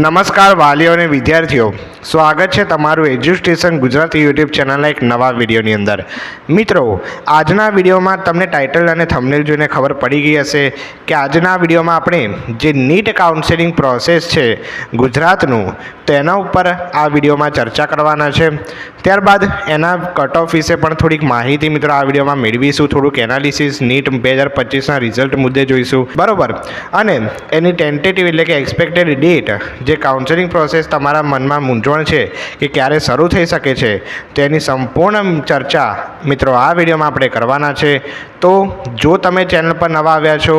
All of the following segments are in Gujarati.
નમસ્કાર વાલીઓ અને વિદ્યાર્થીઓ. સ્વાગત છે તમારું એજ્યુસ્ટેશન ગુજરાતી યુટ્યુબ ચેનલના એક નવા વિડીયોની અંદર. મિત્રો, આજના વિડીયોમાં તમને ટાઇટલ અને થંબનેલ જોઈને ખબર પડી ગઈ હશે કે આજના વિડીયોમાં આપણે જે નીટ કાઉન્સેલિંગ પ્રોસેસ છે ગુજરાતનું, તેના ઉપર આ વિડીયોમાં ચર્ચા કરવાના છે. ત્યારબાદ એના કટ ઓફ વિશે પણ થોડીક માહિતી મિત્રો આ વિડીયોમાં મેળવીશું. થોડુંક એનાલિસિસ નીટ બે હજાર પચીસના રિઝલ્ટ મુદ્દે જોઈશું. બરાબર? અને એની ટેન્ટેટિવ એટલે કે એક્સપેક્ટેડ ડેટ જે કાઉન્સેલિંગ પ્રોસેસ તમારા મનમાં મૂંઝવણ છે કે ક્યારે શરૂ થઈ શકે છે, તેની સંપૂર્ણ ચર્ચા મિત્રો આ વિડીયોમાં આપણે કરવાના છે. તો જો તમે ચેનલ પર નવા આવ્યા છો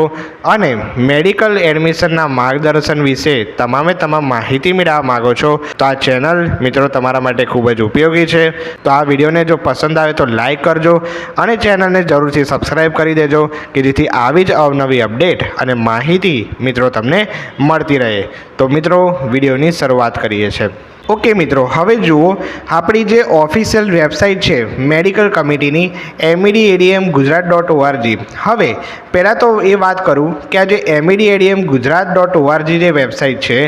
અને મેડિકલ એડમિશનના માર્ગદર્શન વિશે તમામે તમામ માહિતી મેળવવા માગો છો, તો આ ચેનલ મિત્રો તમારા માટે ખૂબ જ ઉપયોગી છે. તો આ વિડીયોને જો પસંદ આવે તો લાઈક કરજો અને ચેનલને જરૂરથી સબસ્ક્રાઈબ કરી દેજો કે જેથી આવી જ અવનવી અપડેટ અને માહિતી મિત્રો તમને મળતી રહે. તો મિત્રો વિડીયોની શરૂઆત કરીએ છીએ. ઓકે મિત્રો, હવે જુઓ આપણી જે ઓફિશિયલ વેબસાઇટ છે મેડિકલ કમિટીની MED ADM Gujarat dot ORG હવે, પહેલાં તો એ વાત કરું કે આ જે MED ADM Gujarat dot ORG જે વેબસાઇટ છે,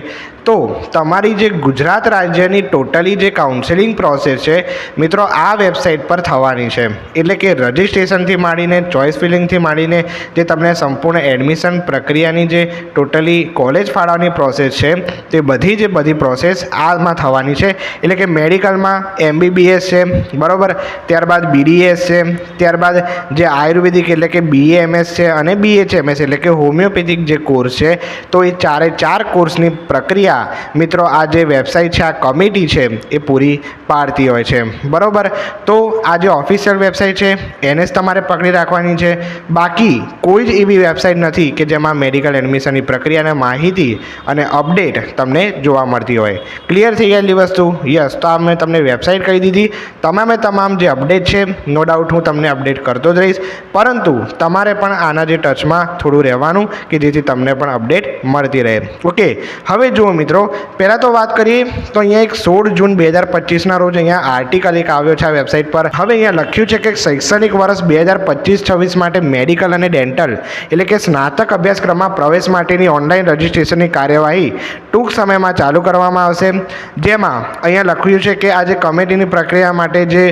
તો તમારી જે ગુજરાત રાજ્યની ટોટલી જે કાઉન્સેલિંગ પ્રોસેસ છે, મિત્રો, આ વેબસાઇટ પર થવાની છે. એટલે કે રજિસ્ટ્રેશનથી માંડીને ચોઇસ ફિલિંગથી માંડીને, જે તમને સંપૂર્ણ એડમિશન પ્રક્રિયાની જે ટોટલી કોલેજ ફાળવાની પ્રોસેસ છે, તે બધી જે બધી પ્રોસેસ આમાં થવાની છે. એટલે કે મેડિકલમાં એમબીબીએસ છે, બરાબર? ત્યારબાદ બીડીએસ છે, ત્યારબાદ જે આયુર્વેદિક એટલે કે બીએએમએસ છે અને બીએચએમએસ એટલે કે હોમિયોપેથિક જે કોર્સ છે, તો એ ચારે ચાર કોર્સની પ્રક્રિયા મિત્રો આ જે વેબસાઇટ છે, આ કમિટી છે, એ પૂરી પાડતી હોય છે. બરાબર? તો આ જે ઓફિશિયલ વેબસાઇટ છે, એને જ તમારે પકડી રાખવાની છે. બાકી કોઈ જ એવી વેબસાઇટ નથી કે જેમાં મેડિકલ એડમિશનની પ્રક્રિયાને માહિતી અને અપડેટ તમને જોવા મળતી હોય. ક્લિયર થઈ ગયેલી વસ્તુ, યસ, તો આ મેં તમને વેબસાઇટ કહી દીધી. તમામે તમામ જે અપડેટ છે નો ડાઉટ હું તમને અપડેટ કરતો જ રહીશ. પરંતુ તમારે પણ આના જે ટચમાં થોડું રહેવાનું કે જેથી તમને પણ અપડેટ મળતી રહે. ઓકે હવે જુઓ મિત્રો, પહેલાં તો વાત કરીએ, તો અહીંયા એક સોળ જૂન બે હજાર પચીસના રોજ અહીંયા આર્ટિકલ એક આવ્યો છે આ વેબસાઇટ પર. હવે અહીંયા લખ્યું છે કે શૈક્ષણિક વર્ષ બે હજાર પચીસ છવ્વીસ માટે મેડિકલ અને ડેન્ટલ એટલે કે સ્નાતક અભ્યાસક્રમમાં પ્રવેશ માટેની ઓનલાઈન રજિસ્ટ્રેશનની કાર્યવાહી ટૂંક સમયમાં ચાલુ કરવામાં આવશે. જેમાં અહીંયા લખ્યું છે કે આ જે કમિટીની પ્રક્રિયા માટે જે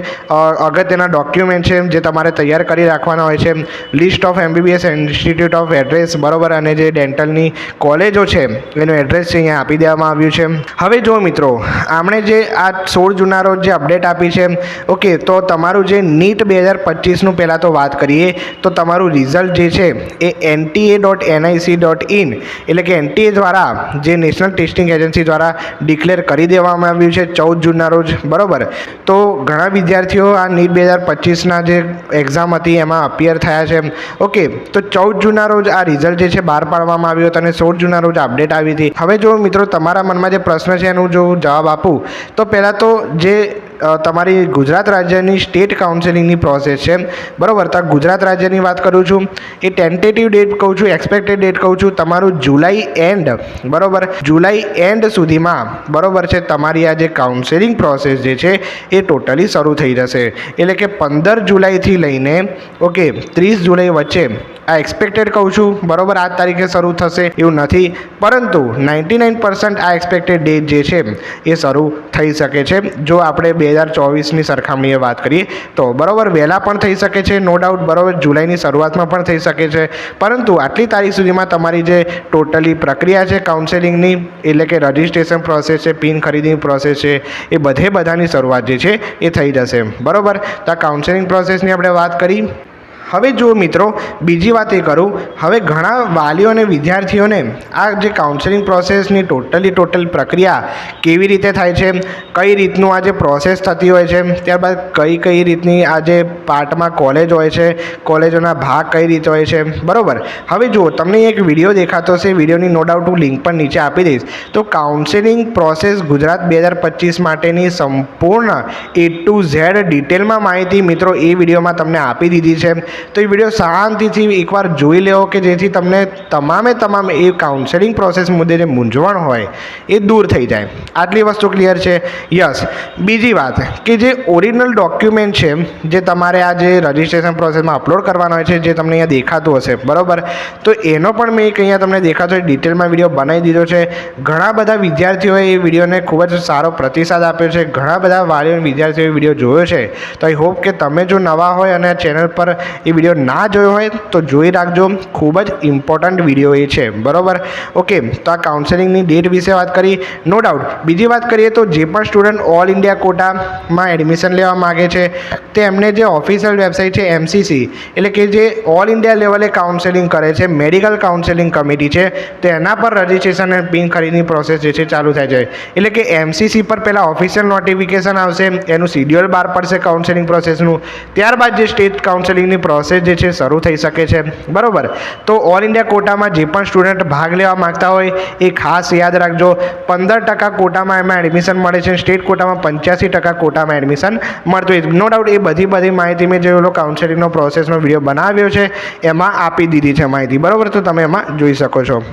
અગત્યના ડોક્યુમેન્ટ છે, જે તમારે તૈયાર કરી રાખવાના હોય છે list of MBBS institute of address બરોબર, અને જે ડેન્ટલની કોલેજો છે, એનું એડ્રેસ છે, અહીંયા આપી દેવામાં આવ્યું છે. હવે જો મિત્રો આપણે જે આ સોળ જૂના રોજ જે અપડેટ આપી છે, ઓકે, તો તમારું જે નીટ બે હજાર પચીસનું પહેલાં તો વાત કરીએ, તો તમારું રિઝલ્ટ જે છે, એ NTA dot NIC dot in એટલે કે એનટીએ દ્વારા જે નેશનલ ટેસ્ટિંગ એજન્સી દ્વારા ડિક્લેર કરી દેવામાં આવ્યું છે ચૌદ જૂનના રોજ, બરાબર? તો ઘણા વિદ્યાર્થીઓ આ નીટ બે હજાર પચીસના જે એક્ઝામ હતી એમાં અપિયર થયા છે ઓકે તો ચૌદ જૂનના રોજ આ રિઝલ્ટ જે છે બહાર પાડવામાં આવ્યું હતું અને સોળ જૂનના રોજ અપડેટ આવી હતી. હવે જો મિત્રો તમારા મનમાં જે પ્રશ્ન છે એનું જો જવાબ આપું, તો પહેલાં તો જે તમારી ગુજરાત રાજ્યની સ્ટેટ કાઉન્સેલિંગની પ્રોસેસ છે. બરાબર, તો ગુજરાત રાજ્યની વાત કરું છું. એ ટેન્ટેટિવ ડેટ કહું છું એક્સપેક્ટેડ ડેટ કહું છું, તમારું જુલાઈ એન્ડ બરાબર? જુલાઈ એન્ડ સુધીમાં, બરાબર છે, તમારી આ જે કાઉન્સેલિંગ પ્રોસેસ જે છે, એ ટોટલી શરૂ થઈ જશે. એટલે કે પંદર જુલાઈથી લઈને, ઓકે, ત્રીસ જુલાઈ વચ્ચે, આ એક્સપેક્ટેડ કહું છું, બરાબર? આ તારીખે શરૂ થશે એવું નથી. પરંતુ નાઇન્ટી નાઇન પર્સન્ટ આ એક્સપેક્ટેડ ડેટ જે છે, એ શરૂ થઈ શકે છે. જો આપણે બે હજાર ચોવીસની સરખામણીએ વાત કરીએ, તો બરાબર વહેલા પણ થઈ શકે છે નો ડાઉટ બરાબર જુલાઈની શરૂઆતમાં પણ થઈ શકે છે. પરંતુ આટલી તારીખ સુધીમાં તમારી જે ટોટલી પ્રક્રિયા છે કાઉન્સેલિંગની એટલે કે રજિસ્ટ્રેશન પ્રોસેસ છે, પિન ખરીદીની પ્રોસેસ છે, એ બધે બધાની શરૂઆત જે છે, એ થઈ જશે. બરાબર? તો કાઉન્સેલિંગ પ્રોસેસની આપણે વાત કરી. હવે જો મિત્રો, બીજી વાત એ કરું, હવે ઘણા વાલીઓ અને વિદ્યાર્થીઓને આ જે કાઉન્સેલિંગ પ્રોસેસની ટોટલી ટોટલ પ્રક્રિયા કેવી રીતે થાય છે, કઈ રીતનું આ જે પ્રોસેસ થતી હોય છે, ત્યારબાદ કઈ કઈ રીતની આ જે પાર્ટમાં કોલેજ હોય છે, કોલેજોના ભાગ કઈ રીતે હોય છે, બરાબર? હવે જુઓ, તમને એક વીડિયો દેખાતો હશે, વિડીયોની નો ડાઉટ હું લિંક પણ નીચે આપી દઈશ. તો કાઉન્સેલિંગ પ્રોસેસ ગુજરાત બે હજાર પચીસ માટેની સંપૂર્ણ એ ટુ ઝેડ ડિટેલમાં માહિતી મિત્રો, એ વિડીયોમાં તમને આપી દીધી છે. તો એ વીડિયો શાંતિથી એકવાર જોઈ લેવો કે જેથી તમને તમામે તમામ એ કાઉન્સેલિંગ પ્રોસેસ મુદ્દે જે મૂંઝવણ હોય એ દૂર થઈ જાય. આટલી વસ્તુ ક્લિયર છે? યસ બીજી વાત કે જે ઓરિજિનલ ડોક્યુમેન્ટ છે, જે તમારે આ જે રજિસ્ટ્રેશન પ્રોસેસમાં અપલોડ કરવાનો હોય છે, જે તમને અહીંયા દેખાતું હશે, બરાબર? તો એનો પણ મેં એક અહીંયા તમને દેખાતો ડિટેલમાં વીડિયો બનાવી દીધો છે. ઘણા બધા વિદ્યાર્થીઓએ એ વિડીયોને ખૂબ જ સારો પ્રતિસાદ આપ્યો છે. ઘણા બધા વાલીઓ વિદ્યાર્થીઓએ વીડિયો જોયો છે. તો આઈ હોપ કે તમે જો નવા હોય અને ચેનલ પર એ વીડિયો ના જોયો હોય તો જોઈ રાખજો. ખૂબ જ ઇમ્પોર્ટન્ટ વીડિયો એ છે. બરાબર? ઓકે તો આ કાઉન્સેલિંગની ડેટ વિશે વાત કરી. નો ડાઉટ બીજી વાત કરીએ તો જે પણ સ્ટુડન્ટ ઓલ ઇન્ડિયા કોટામાં એડમિશન લેવા માગે છે, તે એમને જે ઓફિશિયલ વેબસાઇટ છે એમસીસી એટલે કે જે ઓલ ઇન્ડિયા લેવલે કાઉન્સેલિંગ કરે છે મેડિકલ કાઉન્સેલિંગ કમિટી છે, તો એના પર રજિસ્ટ્રેશન અને પિન ખરીદની પ્રોસેસ જે છે, ચાલુ થાય છે એટલે કે એમસીસી પર પહેલાં ઓફિશિયલ નોટિફિકેશન આવશે, એનું શિડ્યુઅલ બહાર પડશે કાઉન્સેલિંગ પ્રોસેસનું ત્યારબાદ જે સ્ટેટ કાઉન્સેલિંગની પ્રોસેસ જે છે શરૂ થઈ શકે છે. બરાબર? તો ઓલ ઇન્ડિયા કોટામાં જે પણ સ્ટુડન્ટ ભાગ લેવા માગતા હોય, એ ખાસ યાદ રાખજો. પંદર ટકા કોટામાં એમાં એડમિશન મળે છે. સ્ટેટ કોટામાં પંચ્યાસી ટકા કોટામાં એડમિશન મળતું હોય. નો ડાઉટ એ બધી બધી માહિતી મેં જે કાઉન્સેલિંગનો પ્રોસેસનો વીડિયો બનાવ્યો છે. એમાં આપી દીધી છે માહિતી. બરાબર? તો તમે એમાં જોઈ શકો છો.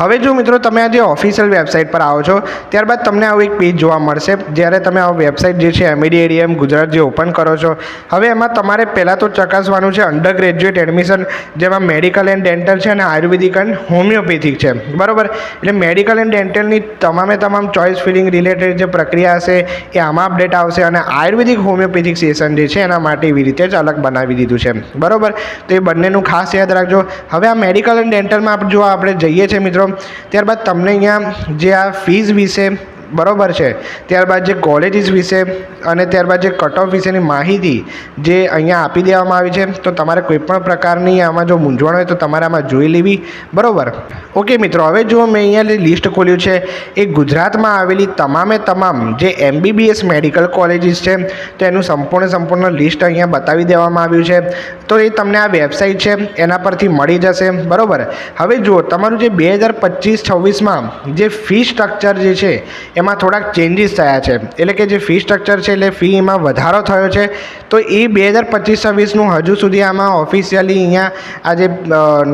હવે જો મિત્રો તમે આ જે ઓફિશિયલ વેબસાઇટ પર આવો છો, ત્યારબાદ તમને આવું એક પેજ જોવા મળશે. જ્યારે તમે આ વેબસાઇટ જે છે એમઈડીએડીએમ ગુજરાત જે ઓપન કરો છો, હવે એમાં તમારે પહેલાં તો ચકાસવાનું છે અંડર ગ્રેજ્યુએટ એડમિશન જેમાં મેડિકલ એન્ડ ડેન્ટલ છે અને આયુર્વેદિક એન્ડ હોમિયોપેથિક છે. બરાબર? એટલે મેડિકલ એન્ડ ડેન્ટલની તમામે તમામ ચોઇસ ફિલિંગ રિલેટેડ જે પ્રક્રિયા હશે, એ આમાં અપડેટ આવશે અને આયુર્વેદિક હોમિયોપેથિક સેશન જે છે, એના માટે એવી રીતે જ અલગ બનાવી દીધું છે. બરાબર? તો એ બંનેનું ખાસ યાદ રાખજો. હવે આ મેડિકલ એન્ડ ડેન્ટલમાં જો આપણે જઈએ છીએ મિત્રો ત્યારબાદ તમને અહીંયા જે આ ફીઝ વિશે બરાબર છે. ત્યારબાદ જે કોલેજીસ વિશે અને ત્યારબાદ જે કટ ઓફ વિશેની માહિતી જે અહીંયા આપી દેવામાં આવી છે, તો તમારે કોઈપણ પ્રકારની આમાં જો મૂંઝવણ હોય તો તમારે આમાં જોઈ લેવી, બરાબર? ઓકે મિત્રો, હવે જો મેં અહીંયા લિસ્ટ ખોલ્યું છે, એ ગુજરાતમાં આવેલી તમામે તમામ જે એમબીબીએસ મેડિકલ કોલેજીસ છે, તો એનું સંપૂર્ણ સંપૂર્ણ લિસ્ટ અહીંયા બતાવી દેવામાં આવ્યું છે. તો એ તમને આ વેબસાઇટ છે, એના પરથી મળી જશે, બરાબર? હવે જુઓ, તમારું જે બે હજાર પચીસ છવ્વીસમાં જે ફી સ્ટ્રક્ચર જે છે એમાં થોડાક ચેન્જીસ થયા છે. એટલે કે જે ફી સ્ટ્રક્ચર છે, એટલે ફી એમાં વધારો થયો છે. તો એ બે હજાર પચીસ છવ્વીસનું હજુ સુધી આમાં ઓફિશિયલી અહીંયા આ જે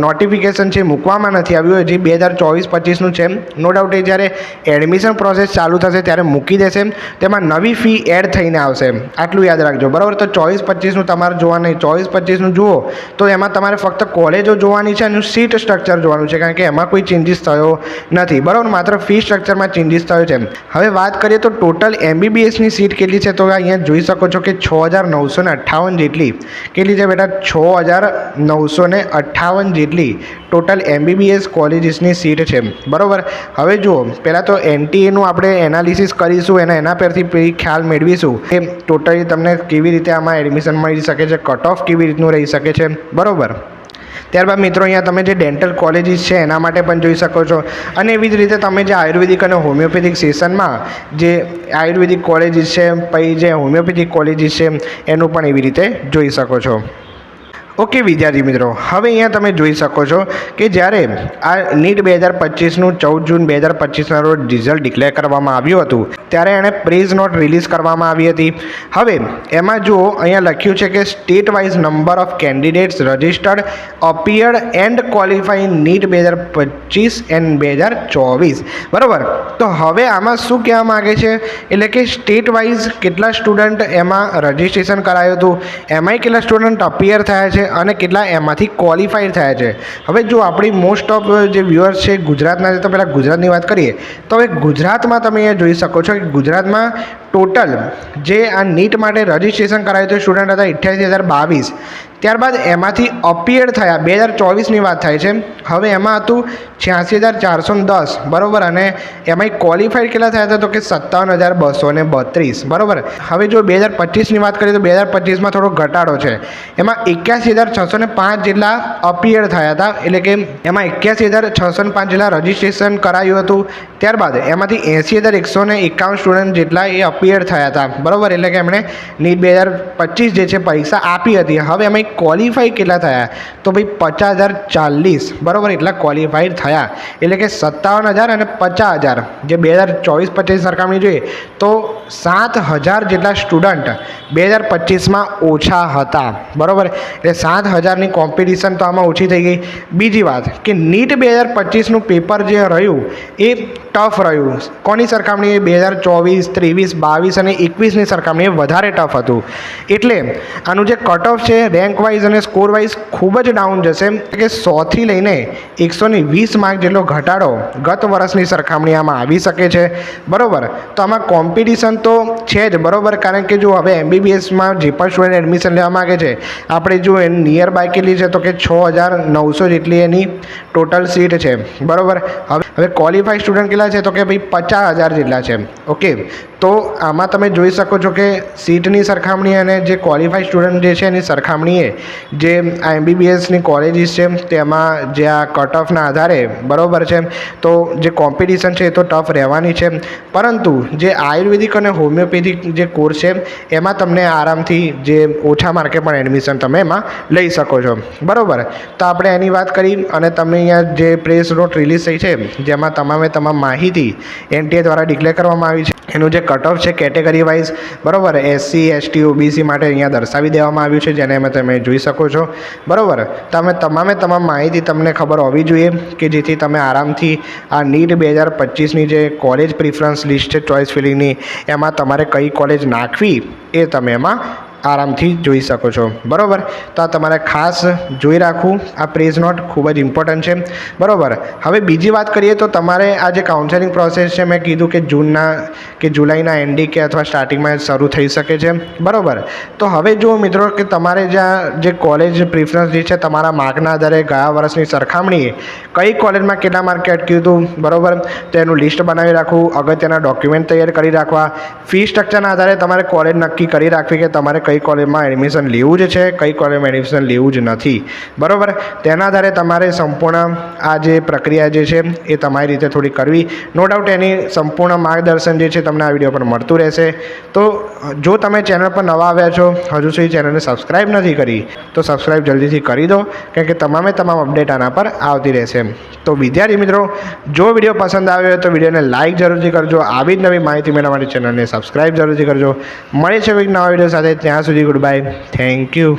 નોટિફિકેશન છે મૂકવામાં નથી આવ્યું. હજી બે હજાર ચોવીસ પચીસનું છે નો ડાઉટ એ જ્યારે એડમિશન પ્રોસેસ ચાલુ થશે ત્યારે મૂકી દેશે. તેમાં નવી ફી એડ થઈને આવશે. આટલું યાદ રાખજો. બરાબર? તો ચોવીસ પચીસનું તમારે જોવા નહીં ચોવીસ પચીસનું જુઓ. તો એમાં તમારે ફક્ત કોલેજો જોવાની છે અને સીટ સ્ટ્રક્ચર જોવાનું છે. કારણ કે એમાં કોઈ ચેન્જીસ થયો નથી. બરાબર? માત્ર ફી સ્ટ્રક્ચરમાં ચેન્જીસ થયો છે. હવે વાત કરીએ તો ટોટલ એમબીબીએસની સીટ કેટલી છે? તો અહીંયા જોઈ શકો છો કે છ હજાર નવસો ને અઠ્ઠાવન જેટલી. કેટલી છે બેટા? છ હજાર નવસો ને અઠ્ઠાવન જેટલી ટોટલ એમબીબીએસ કોલેજીસની સીટ છે. બરાબર? હવે જુઓ, પહેલાં તો એનટીએનું આપણે એનાલિસિસ કરીશું, એના એના પરથી ખ્યાલ મેળવીશું કે ટોટલી તમને કેવી રીતે આમાં એડમિશન મળી શકે છે, કટ ઓફ કેવી રીતનું રહી શકે છે. બરાબર? ત્યારબાદ મિત્રો અહીંયા તમે જે ડેન્ટલ કોલેજીસ છે, એના માટે પણ જોઈ શકો છો. અને એવી જ રીતે તમે જે આયુર્વેદિક અને હોમિયોપેથિક સેશનમાં જે આયુર્વેદિક કોલેજીસ છે, પછી જે હોમિયોપેથિક કોલેજીસ છે, એનું પણ એવી રીતે જોઈ શકો છો. ઓકે વિદ્યાર્થી મિત્રો, હવે અહીંયા તમે જોઈ શકો છો કે જ્યારે આ નીટ બે હજાર પચીસનું ચૌદ જૂન બે હજાર પચીસના રોજ રિઝલ્ટ ડિક્લેર કરવામાં આવ્યું હતું ત્યારે એણે પ્રેઝ નોટ રિલીઝ કરવામાં આવી હતી. હવે, એમાં જુઓ, અહીંયા લખ્યું છે કે state wise number of candidates registered appeared and qualify NEET બે હજાર પચીસ એન્ડ બે હજાર ચોવીસ. બરાબર? તો હવે આમાં શું કહેવા માગે છે? એટલે કે સ્ટેટ વાઇઝ કેટલા સ્ટુડન્ટ એમાં રજિસ્ટ્રેશન કરાયું હતું? એમાંય કેટલા સ્ટુડન્ટ અપિયર થયા છે અને કેટલા એમાંથી ક્વોલિફાઈડ થયા છે? હવે જો આપણી મોસ્ટ ઓફ જે વ્યુઅર્સ છે ગુજરાતના તો પહેલાં ગુજરાતની વાત કરીએ. તો હવે ગુજરાતમાં તમે અહીંયા જોઈ શકો છો ગુજરાતમાં ટોટલ જે આ નીટ માટે રજિસ્ટ્રેશન કરાયું હતું સ્ટુડન્ટ હતા અઠ્યાસી હજાર બાવીસ. ત્યારબાદ એમાંથી અપિયર થયા, બે હજાર ચોવીસની વાત થાય છે. હવે એમાં હતું છ્યાસી હજાર ચારસો દસ, બરાબર? અને એમાંય ક્વોલિફાઈડ કેટલા થયા હતા તો કે સત્તાવન હજાર બસો ને બત્રીસ, બરાબર? હવે જો બે હજાર પચીસની વાત કરીએ તો બે હજાર પચીસમાં થોડો ઘટાડો છે. એમાં એક્યાસી હજાર છસો ને પાંચ જેટલા અપિયર થયા હતા, એટલે કે એમાં એક્યાસી હજાર છસો ને પાંચ જેટલા રજિસ્ટ્રેશન કરાયું હતું. ત્યારબાદ એમાંથી એંસી હજાર એકસો ને એકાવન સ્ટુડન્ટ જેટલા એ અપિયર ક્લિયર થયા હતા. બરાબર? એટલે કે એમણે નીટ બે હજાર પચીસ જે છે પરીક્ષા આપી હતી. હવે એમાં ક્વોલિફાઈ કેટલા થયા? તો ભાઈ પચાસ હજાર ચાલીસ. બરાબર? એટલા ક્વોલિફાઈડ થયા. એટલે કે સત્તાવન હજાર અને પચાસ હજાર. જે બે હજાર ચોવીસ પચીસ સરખામણી જોઈએ, તો સાત હજાર જેટલા સ્ટુડન્ટ બે હજાર પચીસમાં ઓછા હતા. બરાબર? એટલે સાત હજારની કોમ્પિટિશન તો આમાં ઓછી થઈ ગઈ. બીજી વાત કે નીટ બે હજાર પચીસનું પેપર જે રહ્યું, એ ટફ રહ્યું. કોની સરખામણીએ? બે હજાર ચોવીસ, ત્રેવીસ બાવીસ અને એકવીસની સરખામણીએ વધારે ટફ હતું. એટલે આનું જે કટ ઓફ છે રેન્ક વાઇઝ અને સ્કોર વાઇઝ ખૂબ જ ડાઉન જશે. કે સોથી લઈને એકસો વીસ માર્ક જેટલો ઘટાડો ગત વર્ષની સરખામણી આમાં આવી શકે છે. બરાબર? તો આમાં કોમ્પિટિશન તો છે જ, બરાબર? કારણ કે જો હવે એમબીબીએસમાં જે પણ સ્ટુડન્ટ એડમિશન લેવા માગે છે, આપણે જો એની નિયર બાય કેટલી છે, તો કે છ હજાર નવસો જેટલી એની ટોટલ સીટ છે. બરાબર? હવે હવે ક્વોલિફાઈડ સ્ટુડન્ટ કેટલા છે, તો કે ભાઈ પચાસ હજાર જેટલા છે. ઓકે તો આમાં તમે જોઈ શકો છો કે સીટની સરખામણી અને જે ક્વોલિફાઈડ સ્ટુડન્ટ જે છે એની સરખામણીએ જે આ એમબીબીએસની કોલેજીસ છે, તેમાં જે આ કટ ઓફના આધારે બરાબર છે. તો જે કોમ્પિટિશન છે એ તો ટફ રહેવાની છે. પરંતુ જે આયુર્વેદિક અને હોમિયોપેથિક જે કોર્સ છે, એમાં તમને આરામથી જે ઓછા માર્કે પણ એડમિશન તમે એમાં લઈ શકો છો. બરાબર? તો આપણે એની વાત કરી અને તમે અહીંયા જે પ્રેસ નોટ રિલીઝ થઈ છે, જેમાં તમામે તમામ માહિતી એનટીએ દ્વારા ડિક્લેર કરવામાં આવી છે. એનું જે કટ ઓફ છે કેટેગરી વાઇઝ બરાબર એસસી એસટી ઓબીસી માટે અહીંયા દર્શાવી દેવામાં આવ્યું છે, જેને અમે તમે જોઈ શકો છો. બરાબર તમે તમામે તમામ માહિતી તમને ખબર હોવી જોઈએ કે જેથી તમે આરામથી આ નીટ બે હજાર પચીસની જે કોલેજ પ્રિફરન્સ લિસ્ટ છે ચોઇસ ફિલિંગની એમાં તમારે કઈ કોલેજ નાખવી એ તમે એમાં આરામથી જોઈ શકો છો. બરાબર? તો આ તમારે ખાસ જોઈ રાખવું. આ પ્રેઝ નોટ ખૂબ જ ઇમ્પોર્ટન્ટ છે. બરાબર? હવે બીજી વાત કરીએ તો તમારે આ જે કાઉન્સેલિંગ પ્રોસેસ છે, મેં કીધું કે જૂનના, કે જુલાઈના એન્ડી કે અથવા સ્ટાર્ટિંગમાં શરૂ થઈ શકે છે. બરાબર? તો હવે જુઓ મિત્રો કે તમારે જ્યાં જે કોલેજ પ્રિફરન્સ જે છે, તમારા માર્કના આધારે ગયા વર્ષની સરખામણીએ કઈ કોલેજમાં કેટલા માર્કે અટક્યું હતું બરાબર? તો એનું લિસ્ટ બનાવી રાખવું, અગત્યના ડોક્યુમેન્ટ તૈયાર કરી રાખવા. ફી સ્ટ્રક્ચરના આધારે તમારે કોલેજ નક્કી કરી રાખવી કે તમારે કઈ કોલેજમાં એડમિશન લેવું જ છે, કઈ કોલેજમાં એડમિશન લેવું જ નથી. બરાબર? તેના આધારે તમારે સંપૂર્ણ આ જે પ્રક્રિયા જે છે, એ તમારી રીતે થોડી કરવી. નો ડાઉટ એની સંપૂર્ણ માર્ગદર્શન જે છે, તમને આ વીડિયો પર મળતું રહેશે. તો, જો તમે ચેનલ પર નવા આવ્યા છો, હજુ સુધી ચેનલને સબસ્ક્રાઈબ નથી કરી, તો સબસ્ક્રાઈબ જલ્દીથી કરી દો, કારણ કે તમામે તમામ અપડેટ આના પર આવતી રહેશે. તો વિદ્યાર્થી મિત્રો, જો વીડિયો પસંદ આવ્યો હોય તો વિડીયોને લાઇક જરૂરથી કરજો. આવી જ નવી માહિતી મેળવવા માટે ચેનલને સબસ્ક્રાઈબ જરૂરથી કરજો. મળે છે એક નવા વીડિયો સાથે. ત્યાં સુધી ગુડ બાય થેન્ક યુ